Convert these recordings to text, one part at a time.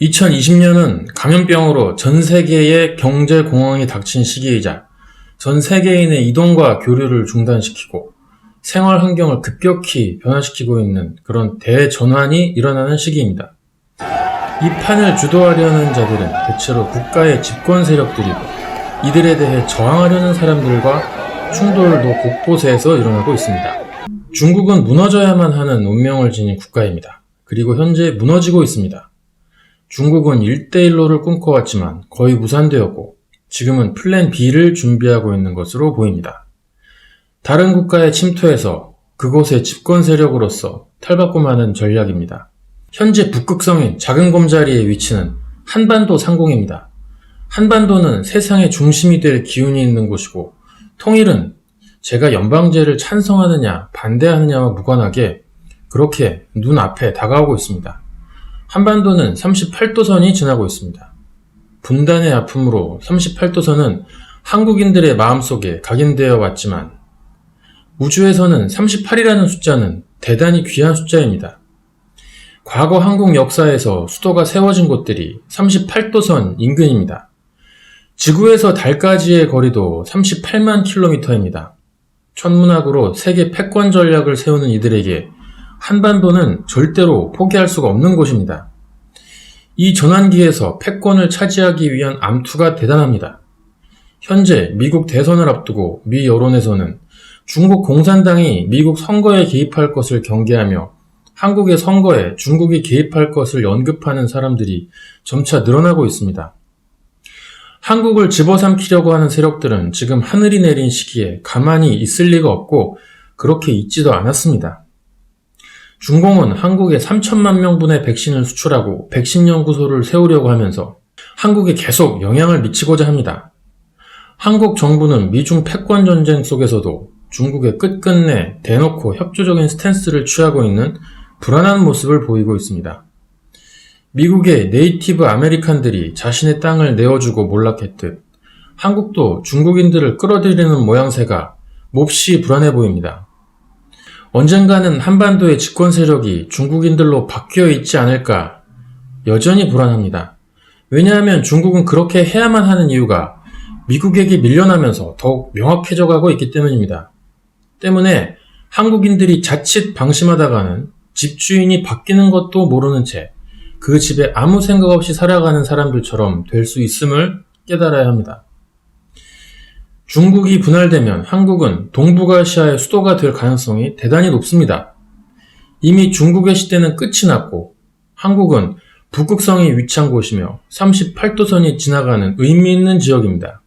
2020년은 감염병으로 전 세계의 경제 공황이 닥친 시기이자 전 세계인의 이동과 교류를 중단시키고 생활 환경을 급격히 변화시키고 있는 그런 대전환이 일어나는 시기입니다. 이 판을 주도하려는 자들은 대체로 국가의 집권 세력들이고 이들에 대해 저항하려는 사람들과 충돌도 곳곳에서 일어나고 있습니다. 중국은 무너져야만 하는 운명을 지닌 국가입니다. 그리고 현재 무너지고 있습니다. 중국은 1대1로를 꿈꿔왔지만 거의 무산되었고 지금은 플랜 B를 준비하고 있는 것으로 보입니다. 다른 국가에 침투해서 그곳의 집권 세력으로서 탈바꿈하는 전략입니다. 현재 북극성인 작은 곰자리의 위치는 한반도 상공입니다. 한반도는 세상의 중심이 될 기운이 있는 곳이고 통일은 제가 연방제를 찬성하느냐 반대하느냐와 무관하게 그렇게 눈앞에 다가오고 있습니다. 한반도는 38도선이 지나고 있습니다. 분단의 아픔으로 38도선은 한국인들의 마음속에 각인되어 왔지만 우주에서는 38이라는 숫자는 대단히 귀한 숫자입니다. 과거 한국 역사에서 수도가 세워진 곳들이 38도선 인근입니다. 지구에서 달까지의 거리도 38만 킬로미터입니다. 천문학으로 세계 패권 전략을 세우는 이들에게 한반도는 절대로 포기할 수가 없는 곳입니다. 이 전환기에서 패권을 차지하기 위한 암투가 대단합니다. 현재 미국 대선을 앞두고 미 여론에서는 중국 공산당이 미국 선거에 개입할 것을 경계하며 한국의 선거에 중국이 개입할 것을 언급하는 사람들이 점차 늘어나고 있습니다. 한국을 집어삼키려고 하는 세력들은 지금 하늘이 내린 시기에 가만히 있을 리가 없고 그렇게 있지도 않았습니다. 중공은 한국에 3천만 명분의 백신을 수출하고 백신 연구소를 세우려고 하면서 한국에 계속 영향을 미치고자 합니다. 한국 정부는 미중 패권 전쟁 속에서도 중국의 끝끝내 대놓고 협조적인 스탠스를 취하고 있는 불안한 모습을 보이고 있습니다. 미국의 네이티브 아메리칸들이 자신의 땅을 내어주고 몰락했듯 한국도 중국인들을 끌어들이는 모양새가 몹시 불안해 보입니다. 언젠가는 한반도의 집권 세력이 중국인들로 바뀌어 있지 않을까 여전히 불안합니다. 왜냐하면 중국은 그렇게 해야만 하는 이유가 미국에게 밀려나면서 더욱 명확해져 가고 있기 때문입니다. 때문에 한국인들이 자칫 방심하다가는 집주인이 바뀌는 것도 모르는 채 그 집에 아무 생각 없이 살아가는 사람들처럼 될 수 있음을 깨달아야 합니다. 중국이 분할되면 한국은 동북아시아의 수도가 될 가능성이 대단히 높습니다. 이미 중국의 시대는 끝이 났고 한국은 북극성이 위치한 곳이며 38도선이 지나가는 의미 있는 지역입니다.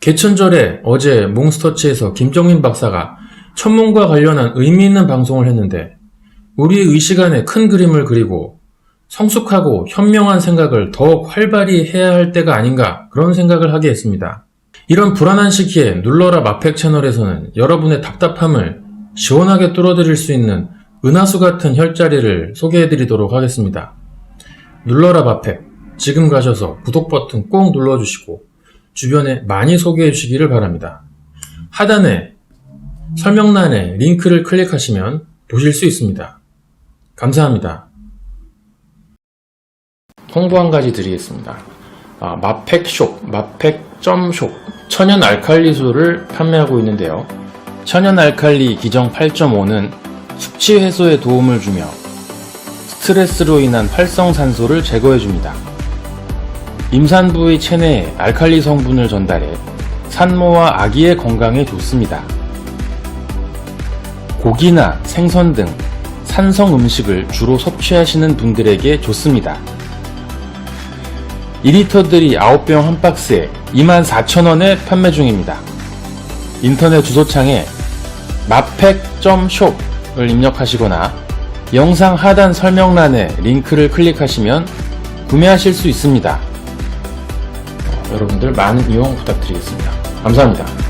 개천절에 어제 몽스터치에서 김정민 박사가 천문과 관련한 의미 있는 방송을 했는데 우리의 의식 안에 큰 그림을 그리고 성숙하고 현명한 생각을 더욱 활발히 해야 할 때가 아닌가 그런 생각을 하게 했습니다. 이런 불안한 시기에 눌러라 마펙 채널에서는 여러분의 답답함을 시원하게 뚫어드릴 수 있는 은하수 같은 혈자리를 소개해드리도록 하겠습니다. 눌러라 마펙 지금 가셔서 구독 버튼 꼭 눌러주시고 주변에 많이 소개해 주시기를 바랍니다. 하단에 설명란에 링크를 클릭하시면 보실 수 있습니다. 감사합니다. 홍보 한 가지 드리겠습니다. 아, 마펙숍, 마펙점숍 천연 알칼리수를 판매하고 있는데요. 천연 알칼리 기정 8.5는 숙취 해소에 도움을 주며 스트레스로 인한 활성산소를 제거해줍니다. 임산부의 체내에 알칼리 성분을 전달해 산모와 아기의 건강에 좋습니다. 고기나 생선 등 산성 음식을 주로 섭취하시는 분들에게 좋습니다. 2리터들이 9병 한 박스에 24,000원에 판매 중입니다. 인터넷 주소창에 마팩.shop을 입력하시거나 영상 하단 설명란에 링크를 클릭하시면 구매하실 수 있습니다. 여러분들 많은 이용 부탁드리겠습니다. 감사합니다.